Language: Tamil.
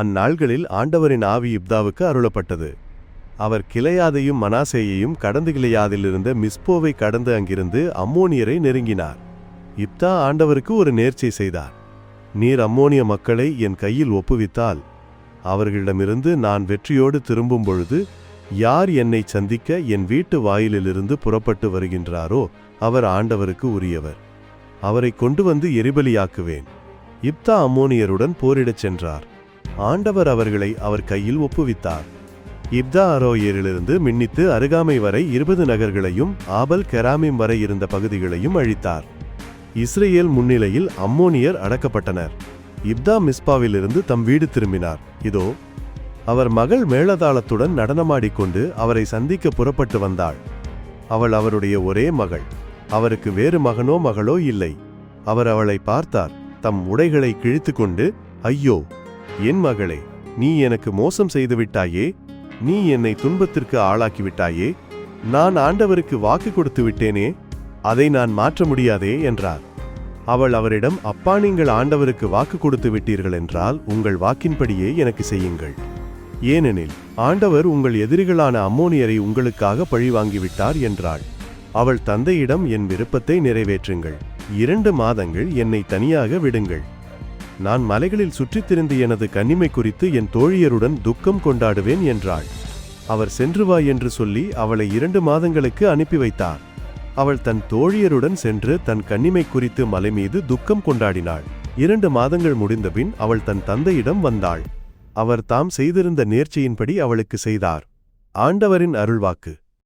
அந்நாள்களில் ஆண்டவரின் ஆவி இப்தாவுக்கு அருளப்பட்டது. அவர் கிளையாதையும் மனாசேயையும் கடந்து கிளையாதிலிருந்த மிஸ்போவை கடந்து அங்கிருந்து அம்மோனியரை நெருங்கினார். இப்தா ஆண்டவருக்கு ஒரு நேர்ச்சை செய்தார். நீர் அம்மோனிய மக்களை என் கையில் ஒப்புவித்தால் அவர்களிடமிருந்து நான் வெற்றியோடு திரும்பும் பொழுது யார் என்னை சந்திக்க என் வீட்டு வாயிலிலிருந்து புறப்பட்டு வருகின்றாரோ அவர் ஆண்டவருக்கு உரியவர். அவரை கொண்டு வந்து எரிபலியாக்குவேன். இப்தா அம்மோனியருடன் போரிடச் சென்றார். ஆண்டவர் அவர்களை அவர் கையில் ஒப்புவித்தார். இப்தா அரோயரிலிருந்து மின்னித்து அருகாமை வரை இருபது நகர்களையும் ஆபல் கெராமிம் வரை இருந்த பகுதிகளையும் அழித்தார். இஸ்ரேல் முன்னிலையில் அம்மோனியர் அடக்கப்பட்டனர். இப்தா மிஸ்பாவிலிருந்து தம் வீடு திரும்பினார். இதோ அவர் மகள் மேளதாளத்துடன் நடனமாடிக்கொண்டு அவரை சந்திக்க புறப்பட்டு வந்தாள். அவள் அவருடைய ஒரே மகள். அவருக்கு வேறு மகனோ மகளோ இல்லை. அவர் அவளை பார்த்தார். தம் உடைகளை கிழித்துக்கொண்டு ஐயோ என் மகளே நீ எனக்கு மோசம் செய்து விட்டாயே நீ என்னை துன்பத்திற்கு ஆளாக்கிவிட்டாயே நான் ஆண்டவருக்கு வாக்கு கொடுத்து விட்டேனே அதை நான் மாற்ற முடியாதே என்றார். அவள் அவரிடம் அப்பா நீங்கள் ஆண்டவருக்கு வாக்கு கொடுத்து விட்டீர்கள் என்றால் உங்கள் வாக்கின்படியே எனக்கு செய்யுங்கள். ஏனெனில் ஆண்டவர் உங்கள் எதிரிகளான அம்மோனியரை உங்களுக்காக பழி வாங்கிவிட்டார் என்றாள். அவள் தந்தையிடம் என் விருப்பத்தை நிறைவேற்றுங்கள். இரண்டு மாதங்கள் என்னை தனியாக விடுங்கள். நான் மலைகளில் சுற்றித் திரிந்து எனது கன்னிமை குறித்து என் தோழியருடன் துக்கம் கொண்டாடுவேன் என்றாள். அவர் சென்று வா என்று சொல்லி அவளை இரண்டு மாதங்களுக்கு அனுப்பி வைத்தார். அவள் தன் தோழியருடன் சென்று தன் கன்னிமை குறித்து மலை மீது துக்கம் கொண்டாடினாள். இரண்டு மாதங்கள் முடிந்தபின் அவள் தன் தந்தையிடம் வந்தாள். அவர் தாம் செய்திருந்த நேர்ச்சியின்படி அவளுக்கு செய்தார். ஆண்டவரின் அருள்வாக்கு.